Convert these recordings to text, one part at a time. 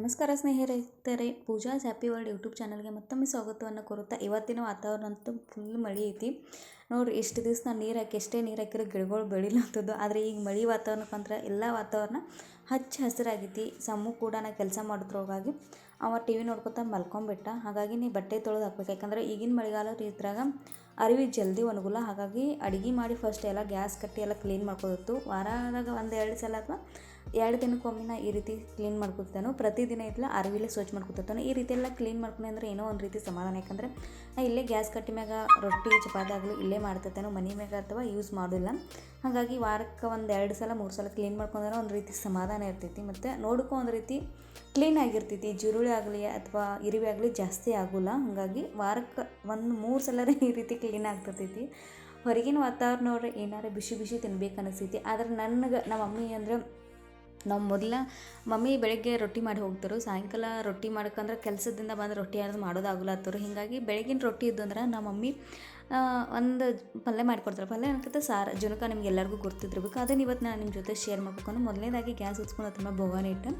ನಮಸ್ಕಾರ ಸ್ನೇಹಿತರೆ ಪೂಜಾ happy world YouTube ಚಾನಲ್ಗೆ ಮತ್ತೊಮ್ಮೆ ಸ್ವಾಗತವನ್ನು ಕೋರುತ್ತಾ ಇವತ್ತಿನ ವಾತಾವರಣ ಅಂತೂ ಫುಲ್ ಮಳೆ ಐತಿ. ನೋಡಿರಿ, ಇಷ್ಟು ದಿವಸ ನಾನು ನೀರು ಹಾಕಿ, ಎಷ್ಟೇ ನೀರು ಹಾಕಿರೋ ಗಿಡಗಳು ಬೆಳಿಲಂಥದ್ದು ಆದರೆ ಈಗ ಮಳೆ ವಾತಾವರಣಕ್ಕೆ ಅಂದ್ರೆ ಎಲ್ಲ ವಾತಾವರಣ ಹಚ್ಚ ಹಸಿರಾಗೈತಿ. ಸಮ್ಮು ಕೂಡ ನಾ ಕೆಲಸ ಮಾಡಿದ್ರೋಗಾಗಿ ಅವ ಟಿ ವಿ ನೋಡ್ಕೊತ ಮಲ್ಕೊಂಬಿಟ್ಟ. ಹಾಗಾಗಿ ನೀ ಬಟ್ಟೆ ತೊಳೆದು ಹಾಕ್ಬೇಕು. ಯಾಕಂದರೆ ಈಗಿನ ಮಳೆಗಾಲ ಇದ್ರಾಗ ಅರಿವಿ ಜಲ್ದಿ ಒಣಗುಲ್ಲ. ಹಾಗಾಗಿ ಅಡುಗೆ ಮಾಡಿ ಫಸ್ಟ್ ಎಲ್ಲ ಗ್ಯಾಸ್ ಕಟ್ಟಿ ಎಲ್ಲ ಕ್ಲೀನ್ ಮಾಡ್ಕೋದಿತ್ತು ವಾರದಾಗ ಒಂದು ಎರಡು ಸಲ ಅಥವಾ ಎರಡು ದಿನಕ್ಕೊಮ್ಮೆ ನಾ ಈ ರೀತಿ ಕ್ಲೀನ್ ಮಾಡ್ಕೊತಾನೋ ಪ್ರತಿದಿನ ಇದ್ಲ ಅರಿವಿಲೆ ಸ್ವಚ್ಛ ಮಾಡ್ಕೊತಾನು ಈ ರೀತಿ ಎಲ್ಲ ಕ್ಲೀನ್ ಮಾಡ್ಕೊಂಡೆ ಅಂದರೆ ಏನೋ ಒಂದು ರೀತಿ ಸಮಾಧಾನ. ಯಾಕಂದ್ರೆ ನಾ ಇಲ್ಲೇ ಗ್ಯಾಸ್ ಕಟ್ಟಿ ಮ್ಯಾಗ ರೊಟ್ಟಿ, ಚಪಾತಿ ಇಲ್ಲೇ ಮಾಡ್ತತೆನೋ ಮನೆ ಮ್ಯಾಗ ಅಥವಾ ಯೂಸ್ ಮಾಡೋದಿಲ್ಲ. ಹಾಗಾಗಿ ವಾರಕ್ಕೆ ಒಂದು ಎರಡು ಸಲ, ಮೂರು ಸಲ ಕ್ಲೀನ್ ಮಾಡ್ಕೊಂಡ್ರೆ ಒಂದು ರೀತಿ ಸಮಾಧಾನ ಇರ್ತೈತಿ. ಮತ್ತು ನೋಡೋಕ್ಕೂ ಒಂದು ರೀತಿ ಕ್ಲೀನ್ ಆಗಿರ್ತೈತಿ. ಜುರುಳಿ ಆಗಲಿ ಅಥವಾ ಇರುವೆ ಆಗಲಿ ಜಾಸ್ತಿ ಆಗೋಲ್ಲ. ಹಾಗಾಗಿ ವಾರಕ್ಕೆ ಒಂದು ಮೂರು ಸಲ ಈ ರೀತಿ ಕ್ಲೀನ್ ಆಗ್ತಿರ್ತೈತಿ. ಹೊರಗಿನ ವಾತಾವರಣ ನೋಡ್ರಿ ಏನಾರ ಬಿಸಿ ಬಿಸಿ ತಿನ್ಬೇಕು ಅನಿಸ್ತೈತಿ ಆದ್ರೆ ನನಗೆ ನಮ್ಮ ಮಮ್ಮಿ ಅಂದ್ರೆ ನಾವು ಮೊದಲ ಮಮ್ಮಿ ಬೆಳಗ್ಗೆ ರೊಟ್ಟಿ ಮಾಡಿ ಹೋಗ್ತಾರೆ ಸಾಯಂಕಾಲ ರೊಟ್ಟಿ ಮಾಡ್ಕಂದ್ರೆ ಕೆಲಸದಿಂದ ಬಂದು ರೊಟ್ಟಿ ಯಾರು ಮಾಡೋದಾಗಲತ್ತರು ಹೀಗಾಗಿ ಬೆಳಗಿನ ರೊಟ್ಟಿ ಇದ್ದಂದ್ರೆ ನಮ್ಮ ಮಮ್ಮಿ ಒಂದು ಪಲ್ಯ ಮಾಡಿಕೊಡ್ತಾರೆ. ಪಲ್ಯ ಅನ್ಕತ್ತೆ ಸಾರ, ಜುನಕ ನಿಮ್ಗೆ ಎಲ್ಲರಿಗೂ ಗೊತ್ತಿದ್ದಿರ್ಬೇಕು ಅದನ್ನು ಇವತ್ತು ನಾನು ನಿಮ್ಮ ಜೊತೆ ಶೇರ್ ಮಾಡ್ಬೇಕು ಮೊದಲನೇದಾಗಿ ಗ್ಯಾಸ್ ಹಚ್ಕೊಂಡು ತುಂಬ ಬೋಗಾನ ಇಟ್ಟು,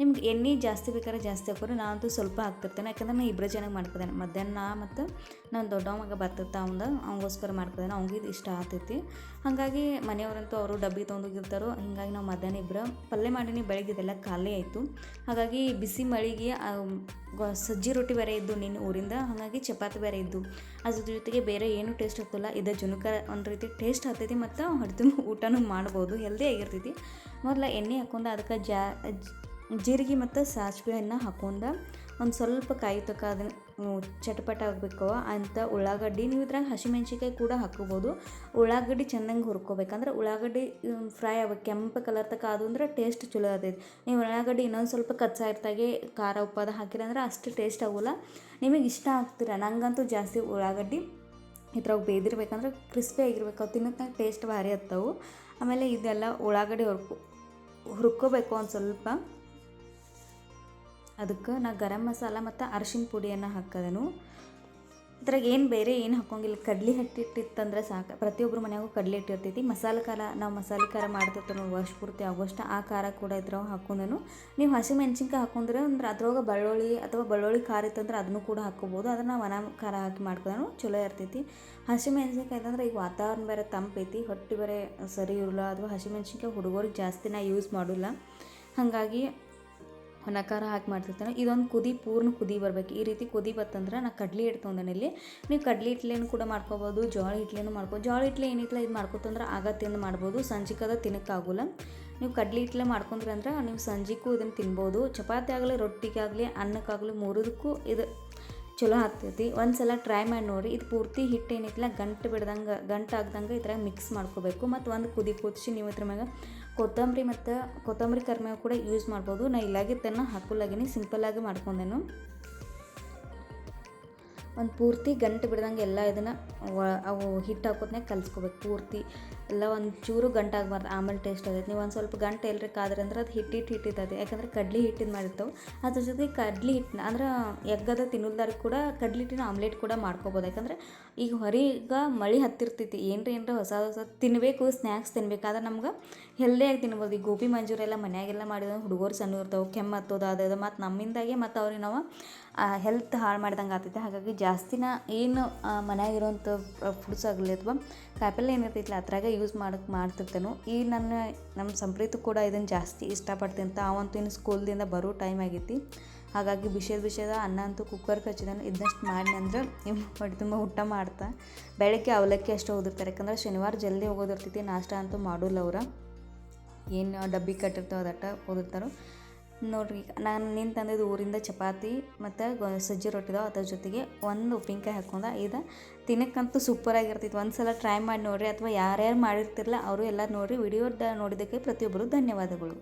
ನಿಮ್ಗೆ ಎಣ್ಣೆ ಜಾಸ್ತಿ ಬೇಕಾದ್ರೆ ಜಾಸ್ತಿ ಹಾಕೋರು ನಾನಂತೂ ಸ್ವಲ್ಪ ಹಾಕ್ತಿರ್ತೇನೆ. ಯಾಕಂದ್ರೆ ನಾನು ಇಬ್ಬರು ಜನಕ್ಕೆ ಮಾಡ್ಕೊದೇನೆ ಮಧ್ಯಾಹ್ನ ಮತ್ತು ನಾನು ದೊಡ್ಡ ಮಗ ಬರ್ತಿರ್ತ ಅವಂದ ಅವಂಗೋಸ್ಕರ ಅವ್ನಿಗೆ ಇದು ಇಷ್ಟ ಆಗ್ತೈತಿ. ಹಾಗಾಗಿ ಮನೆಯವರಂತೂ ಅವರು ಡಬ್ಬಿ ತೊಗೊಂಡೋಗಿರ್ತಾರೋ ಹೀಗಾಗಿ ನಾವು ಮಧ್ಯಾಹ್ನ ಇಬ್ಬರು ಪಲ್ಯ ಮಾಡಿನಿ, ಬೆಳಗ್ಗೆ ಇದೆಲ್ಲ ಖಾಲಿ ಆಯಿತು. ಹಾಗಾಗಿ ಬಿಸಿ ಮಳೆಗೆ ಸಜ್ಜಿ ರೊಟ್ಟಿ ಬೇರೆ ಇದ್ದು ನಿನ್ನ ಊರಿಂದ, ಹಾಗಾಗಿ ಚಪಾತಿ ಬೇರೆ ಇದ್ದು. ಅದ್ರ ಜೊತೆಗೆ ಬೇರೆ ಏನು ಟೇಸ್ಟ್ ಹತ್ತಲ್ಲ ಇದು ಜುನುಕ ಒಂದು ರೀತಿ ಟೇಸ್ಟ್ ಹತ್ತೈತಿ ಮತ್ತು ಹೊಡೆದು ಊಟನೂ ಮಾಡ್ಬೋದು. ಹೆಲ್ದಿ ಆಗಿರ್ತೈತಿ. ಮೊದಲ ಎಣ್ಣೆ ಹಾಕೊಂಡು ಅದಕ್ಕೆ ಜಾ ಜೀರಿಗೆ ಮತ್ತು ಸಾಸಿವೆಯನ್ನು ಹಾಕೊಂಡು ಒಂದು ಸ್ವಲ್ಪ ಕಾಯಿ ತಕ್ಕ ಅದನ್ನು ಚಟಪಟ ಆಗಬೇಕು. ಅಂತ ಉಳ್ಳಾಗಡ್ಡಿ, ನೀವು ಇದ್ರಾಗ ಹಸಿಮೆಣ್ಸಿಕಾಯಿ ಕೂಡ ಹಾಕೋಬೋದು ಉಳ್ಳಾಗಡ್ಡಿ ಚೆನ್ನಾಗಿ ಹುರ್ಕೋಬೇಕಂದ್ರೆ ಉಳ್ಳಾಗಡ್ಡಿ ಫ್ರೈ ಆಗ್ಬೇಕು ಕೆಂಪು ಕಲರ್ ತಕ ಅದು ಅಂದ್ರೆ ಟೇಸ್ಟ್ ಚಲೋ ಆಗ್ತೈತಿ ನೀವು ಉಳ್ಳಾಗಡ್ಡಿ ಇನ್ನೊಂದು ಸ್ವಲ್ಪ ಕಚ್ಚಾ ಇರ್ತಾಗೆ ಖಾರ ಉಪ್ಪದ ಹಾಕಿರಂದ್ರೆ ಅಷ್ಟು ಟೇಸ್ಟ್ ಆಗೋಲ್ಲ. ನಿಮಗೆ ಇಷ್ಟ ಆಗ್ತೀರ? ನಂಗಂತೂ ಜಾಸ್ತಿ ಉಳ್ಳಾಗಡ್ಡಿ ಇದ್ರಾಗ ಬೇದಿರ್ಬೇಕಂದ್ರೆ ಕ್ರಿಸ್ಪಿ ಆಗಿರ್ಬೇಕು. ತಿನ್ನೋಕೆ ಟೇಸ್ಟ್ ಭಾರಿ ಆಗ್ತವೆ. ಆಮೇಲೆ ಇದೆಲ್ಲ ಉಳ್ಳಾಗಡ್ಡಿ ಹುರ್ಕೋ, ಹುರ್ಕೋಬೇಕು ಒಂದು ಸ್ವಲ್ಪ. ಅದಕ್ಕೆ ನಾ ಗರಂ ಮಸಾಲ ಮತ್ತು ಅರಶಿನ ಪುಡಿಯನ್ನು ಹಾಕದನು. ಅದ್ರಾಗ ಏನು ಬೇರೆ ಏನು ಹಾಕೋಂಗಿಲ್ಲ. ಕಡ್ಲಿ ಹಿಟ್ಟಿಟ್ಟಿತ್ತಂದ್ರೆ ಸಾಕು. ಪ್ರತಿಯೊಬ್ಬರು ಮನೆಯಾಗೂ ಕಡಲೆ ಇಟ್ಟಿರ್ತೈತಿ. ಮಸಾಲೆ ಖಾರ, ನಾವು ಮಸಾಲೆ ಖಾರ ಮಾಡ್ತಿರ್ತೀವಿ ವರ್ಷ ಪೂರ್ತಿ ಆಗೋಷ್ಟು ಆ ಖಾರ ಕೂಡ ಇದ್ರಾಗ ಹಾಕೊಂಡನು. ನೀವು ಹಸಿ ಮೆಣಸಿನ್ಕಾಯಿ ಹಾಕೊಂಡ್ರೆ ಅಂದ್ರೆ ಅದ್ರೊಳಗೆ ಬೆಳ್ಳುಳ್ಳಿ ಅಥವಾ ಬೆಳ್ಳುಳ್ಳಿ ಖಾರ ಇತ್ತಂದ್ರೆ ಅದನ್ನು ಕೂಡ ಹಾಕೋಬೋದು. ಅದನ್ನು ನಾವು ಒಣ ಖಾರ ಹಾಕಿ ಮಾಡ್ಕೊದನು ಚಲೋ ಇರ್ತೈತಿ. ಹಸಿ ಮೆಣಸಿನ್ಕಾಯಿ ಅಂತಂದ್ರೆ ಈಗ ವಾತಾವರಣ ಬೇರೆ ತಂಪೈತಿ ಹೊಟ್ಟೆ ಬೇರೆ ಸರಿ ಇರಲ್ಲ. ಅಥವಾ ಹಸಿ ಮೆಣಸಿನ್ಕಾಯಿ ಹುಡುಗರಿಗೆ ಜಾಸ್ತಿ ನಾ ಯೂಸ್ ಮಾಡೋಲ್ಲ. ಹಾಗಾಗಿ ಒಣಕಾರ ಹಾಕಿ ಮಾಡ್ತಿರ್ತಾನೆ. ಇದೊಂದು ಕುದಿ, ಪೂರ್ಣ ಕುದಿ ಬರಬೇಕು. ಈ ರೀತಿ ಕುದಿ ಬತ್ತಂದ್ರೆ ನಾ ಕಡ್ಲಿ ಹಿಟ್ಟು ತೊಗೊಂಡೇನೆ ನೀವು ಕಡ್ಲಿ ಇಡ್ಲಿನೂ ಕೂಡ ಮಾಡ್ಕೋಬೋದು, ಜೋಳ ಇಡ್ಲಿನೂ ಮಾಡ್ಬೋದು ಜೋಳ ಇಡ್ಲಿ ಏನಿತ್ತಲ್ಲ ಇದು ಮಾಡ್ಕೊತಂದ್ರೆ ಆಗ ತಿಂದು ಮಾಡ್ಬೋದು, ಸಂಜಿಕದ ತಿನ್ನಕ್ಕಾಗೋಲ್ಲ ನೀವು ಕಡ್ಲಿ ಹಿಟ್ಲೆ ಮಾಡ್ಕೊಂಡ್ರಿ ಅಂದ್ರೆ ನೀವು ಸಂಜೆಗೂ ಇದನ್ನು ತಿನ್ಬೋದು. ಚಪಾತಿ ಆಗಲಿ, ರೊಟ್ಟಿಗಾಗಲಿ, ಅನ್ನಕ್ಕಾಗಲಿ ಮೂರದಕ್ಕೂ ಇದು ಚಲೋ ಆಗ್ತೈತಿ. ಒಂದು ಸಲ ಟ್ರೈ ಮಾಡಿ ನೋಡಿ. ಇದು ಪೂರ್ತಿ ಹಿಟ್ಟು ಏನೈತಿಲ್ಲ, ಗಂಟು ಬಿಡ್ದಂಗೆ, ಗಂಟು ಆಗ್ದಂಗೆ ಇದ್ರಾಗ ಮಿಕ್ಸ್ ಮಾಡ್ಕೋಬೇಕು. ಮತ್ತು ಒಂದು ಕುದಿ ಕುದಿಸಿ ನೀವು ಇದ್ರ ಮ್ಯಾಗ ಕೊತ್ತಂಬರಿ ಮತ್ತು ಕೊತ್ತಂಬರಿ ಕರಿಮೇವು ಕೂಡ ಯೂಸ್ ಮಾಡ್ಬೋದು. ನಾ ಇಲ್ಲಾಗಿತ್ತನ್ನು ಹಾಕೋಲಾಗಿನಿ ಸಿಂಪಲ್ಲಾಗಿ ಮಾಡ್ಕೊಂಡೆನು. ಒಂದು ಪೂರ್ತಿ ಗಂಟು ಬಿಡ್ದಂಗೆ ಎಲ್ಲ ಇದನ್ನು ಅವು ಹಿಟ್ಟು ಹಾಕೋದ್ನಾಗ ಕಲಿಸ್ಕೋಬೇಕು ಪೂರ್ತಿ. ಎಲ್ಲ ಒಂದು ಚೂರು ಗಂಟು ಆಗಬಾರ್ದು ಆಮೇಲೆ ಟೇಸ್ಟ್ ಆಗೈತೆ ನೀವು ಒಂದು ಸ್ವಲ್ಪ ಗಂಟು ಎಲ್ರಿ ಕಾದ್ರೆ ಅಂದ್ರೆ ಅದು ಹಿಟ್ಟಿಟ್ಟು ಹಿಟ್ಟಿರ್ತದೆ ಯಾಕಂದ್ರೆ ಕಡ್ಲಿ ಹಿಟ್ಟಿನ ಮಾಡಿರ್ತವೆ. ಅದ್ರ ಜೊತೆಗೆ ಕಡ್ಲಿ ಹಿಟ್ಟನ್ನ ಅಂದ್ರೆ ಎಗ್ಗದ ತಿನ್ನಲ್ದಾರಿಗೆ ಕೂಡ ಕಡ್ಲಿ ಹಿಟ್ಟಿನ ಆಮ್ಲೆಟ್ ಕೂಡ ಮಾಡ್ಕೋಬೋದು. ಯಾಕಂದ್ರೆ ಈಗ ಹೊರಗೆ ಮಳೆ ಹತ್ತಿರ್ತೈತಿ. ಏನರ ಏನರ ಹೊಸ ಹೊಸ ತಿನ್ನಬೇಕು ಸ್ನ್ಯಾಕ್ಸ್ ತಿನ್ಬೇಕಾದ್ರೆ ನಮ್ಗೆ ಹೆಲ್ದಿಯಾಗಿ ತಿನ್ಬೋದು. ಈ ಗೋಬಿ ಮಂಜೂರೆಲ್ಲ ಮನ್ಯಾಗೆಲ್ಲ ಮಾಡಿದ್ರೆ ಹುಡುಗರು ಸಣ್ಣ ಇರ್ತಾವೆ ಕೆಮ್ಮು ಹತ್ತೋದು ಅದು ಮತ್ತು ನಮ್ಮಿಂದಾಗೆ ಮತ್ತು ಅವ್ರಿಗೆ ನಾವು ಹೆಲ್ತ್ ಹಾಳು ಮಾಡ್ದಂಗೆ ಆಗ್ತೈತೆ. ಹಾಗಾಗಿ ಜಾಸ್ತಿನ ಏನು ಮನೆಯಾಗಿರೋಂಥ ಫುಡ್ಸ್ ಆಗಲಿ ಅಥವಾ ಕಾಯಿಪಲ್ಲೆ ಏನಿರ್ತೈತಿಲ್ಲ ಅದ್ರಾಗ ಯೂಸ್ ಮಾಡಕ್ಕೆ ಮಾಡ್ತಿರ್ತೇನೆ. ಈ ನನ್ನ ನಮ್ಮ ಸಂಪ್ರೀತು ಕೂಡ ಇದನ್ನು ಜಾಸ್ತಿ ಇಷ್ಟಪಡ್ತೀನಿ ಅಂತ ಅವಂತೂ ಇನ್ನು ಸ್ಕೂಲ್ದಿಂದ ಬರೋ ಟೈಮ್ ಆಗೈತಿ. ಹಾಗಾಗಿ ಬಿಸಿದ ಬಿಸಿದ ಅನ್ನ ಅಂತೂ ಕುಕ್ಕರ್ ಹಚ್ಚಿದಾನೆ ಇದನ್ನಷ್ಟು ಮಾಡಿ ಅಂದ್ರೆ ಹೊಟ್ಟೆ ತುಂಬ ಊಟ ಮಾಡ್ತಾ. ಬೆಳಗ್ಗೆ ಅವಲಕ್ಕಿ ಅಷ್ಟು ಹೋಗಿರ್ತಾರೆ ಯಾಕಂದ್ರೆ ಶನಿವಾರ ಜಲ್ದಿ ಹೋಗೋದಿರ್ತೈತಿ, ನಾಷ್ಟ ಅಂತೂ ಮಾಡೋಲ್ಲ ಅವ್ರ. ಏನು ಡಬ್ಬಿ ಕಟ್ಟಿರ್ತಾವೆ ಅದಟ್ಟ ಓದಿರ್ತಾರೋ ನೋಡಿರಿ ನಾನು ನಿನ್ ತಂದಿದ್ದು ಊರಿಂದ ಚಪಾತಿ ಮತ್ತು ಸಜ್ಜಿ ರೊಟ್ಟಿದಾವೆ ಅದ್ರ ಜೊತೆಗೆ ಒಂದು ಉಪ್ಪಿನಕಾಯಿ ಹಾಕೊಂಡ, ಇದು ತಿನ್ನಕ್ಕಂತೂ ಸೂಪರಾಗಿರ್ತೈತಿ ಒಂದು ಸಲ ಟ್ರೈ ಮಾಡಿ ನೋಡಿರಿ, ಅಥವಾ ಯಾರ್ಯಾರು ಮಾಡಿರ್ತಿರಲ್ಲ ಅವರು ಎಲ್ಲ ನೋಡಿರಿ, ವಿಡಿಯೋದ ನೋಡಿದ್ದಕ್ಕೆ ಪ್ರತಿಯೊಬ್ಬರು ಧನ್ಯವಾದಗಳು.